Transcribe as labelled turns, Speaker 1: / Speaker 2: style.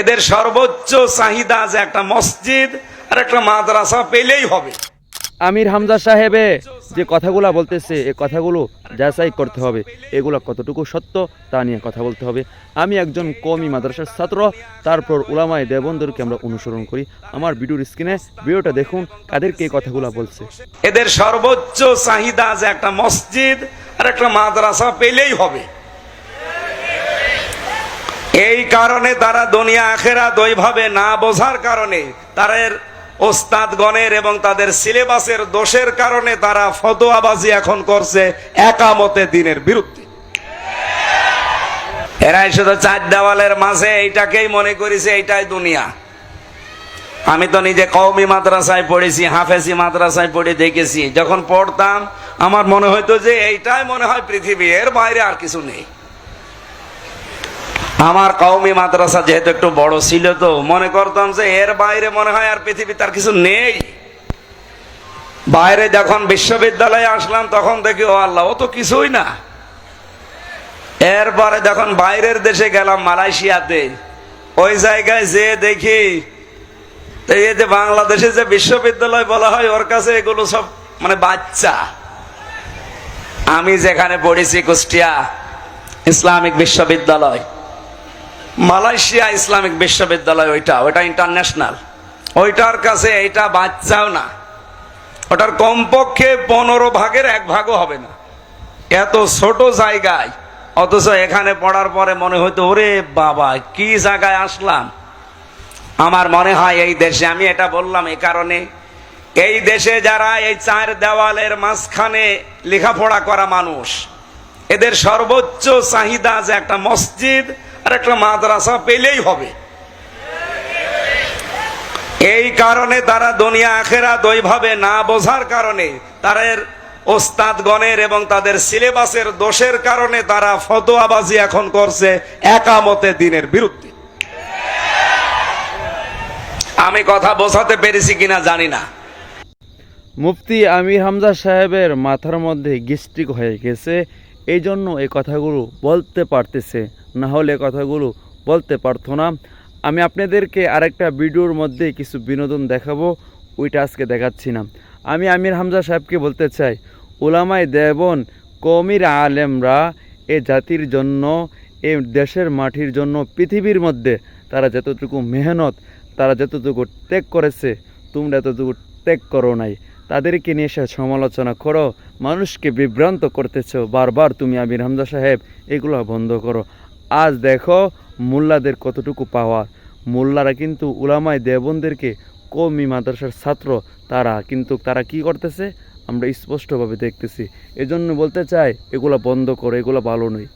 Speaker 1: এদের সর্বোচ্চ চাহিদা যে একটা মসজিদ আর একটা মাদ্রাসা পেলেই হবে।
Speaker 2: আমির হামজা সাহেবে যে কথাগুলো বলতেছে এ কথাগুলো যাচাই করতে হবে। এগুলো কতটুকু সত্য তা নিয়ে কথা বলতে হবে। আমি একজন কমি মাদ্রাসার ছাত্র তারপর উলামায় দেবন্দরকে আমরা অনুসরণ করি। আমার ভিডিওর স্ক্রিনে ভিডিওটা দেখুন কাদেরকে এই কথাগুলো বলছে।
Speaker 1: এদের সর্বোচ্চ চাহিদা যে একটা মসজিদ আর একটা মাদ্রাসা পেলেই হবে। এই কারণে তারা দুনিয়া আখেরা দৈভাবে না বোঝার কারণে তাদের ওস্তাদ ওস্তাদগণের এবং তাদের সিলেবাসের দোষের কারণে তারা ফতোয়াবাজি এখন করছে একামতে দিনের বিরুদ্ধে। এরাই শুধু চার দেওয়ালের মাঝে এইটাকেই মনে করেছে, এইটাই দুনিয়া। আমি তো নিজে কওমি মাদ্রাসায় পড়েছি, হাফেজি মাদ্রাসায় পড়ে দেখেছি। যখন পড়তাম, আমার মনে হইতো যে এইটাই মনে হয় পৃথিবী, এর বাইরে আর কিছু নেই। আমার কওমি মাদ্রাসা যেহেতু একটু বড় ছিল তো, মনে করতাম যে এর বাইরে মনে হয় আর পৃথিবী তার কিছু নেই। বাইরে যখন বিশ্ববিদ্যালয়ে আসলাম, তখন দেখি, ও আল্লাহ, ও তো কিছুই না। এরপরে যখন বাইরের দেশে গেলাম, মালয়েশিয়াতে, ওই জায়গায় যে দেখি, এই যে বাংলাদেশে যে বিশ্ববিদ্যালয় বলা হয়, ওর কাছে এগুলো সব মানে বাচ্চা। আমি যেখানে পড়েছি কুষ্টিয়া ইসলামিক বিশ্ববিদ্যালয়। মালয়েশিয়া ইসলামিক বিশ্ববিদ্যালয় ওইটা ওইটা ইন্টারন্যাশনাল ওইটার কাছে এটা বাচ্চাও না। ওটার কমপক্ষে পনেরো ভাগের এক ভাগও হবে না। এত ছোট জায়গায়, অথচ এখানে পড়ার পরে মনে হইতো, ওরে বাবা, কি জায়গায় আসলাম? আমার মনে হয় এই দেশে, আমি এটা বললাম এই কারণে, এই দেশে যারা এই চার দেওয়ালের মাঝখানে লেখাপড়া করা মানুষ, এদের সর্বোচ্চ চাহিদা যে একটা মসজিদ আর একটা মাদ্রাসা পেলেই হবে। এই কারণে তারা দুনিয়া আখেরা দৈভাবে না বোঝার কারণে তাদের ওস্তাদগণের এবং তাদের সিলেবাসের দোষের কারণে তারা ফতোয়াবাজি এখন করছে একামতে দিনের বিরুদ্ধে। আমি কথা বোঝাতে পেরেছি কিনা জানি না।
Speaker 2: মুফতি আমির হামজা সাহেবের মাথার মধ্যে গিস্ট্রিক হয়ে গেছে এই জন্য এই কথাগুলো বলতে পারতেছে না হলে কথাগুলো বলতে পারতো না। আমি আপনাদেরকে আরেকটা ভিডিওর মধ্যে কিছু বিনোদন দেখাবো, ওইটা আজকে দেখাচ্ছি না। আমি আমির হামজা সাহেবকে বলতে চাই, ওলামায় দেবন কমির আলেমরা এ জাতির জন্য, এ দেশের মাটির জন্য, পৃথিবীর মধ্যে তারা যতটুকু মেহনত, তারা যতটুকু ত্যাগ করেছে, তোমরা এতটুকু ত্যাগ করো নাই। তাদেরকে নিয়ে এসে সমালোচনা করো, মানুষকে বিভ্রান্ত করতেছ, বারবার তুমি আমির হামজা সাহেব, এগুলো বন্ধ করো। আজ দেখো মোল্লাদের কতটুকু পাওয়া। মোল্লারা কিন্তু উলামায় দেবনদেরকে কমি মাদ্রাসার ছাত্র। তারা কিন্তু তারা কি করতেছে? আমরা স্পষ্টভাবে দেখতেছি। এজন্য বলতে চাই, এগুলা বন্ধ করো, এগুলো ভালো নয়।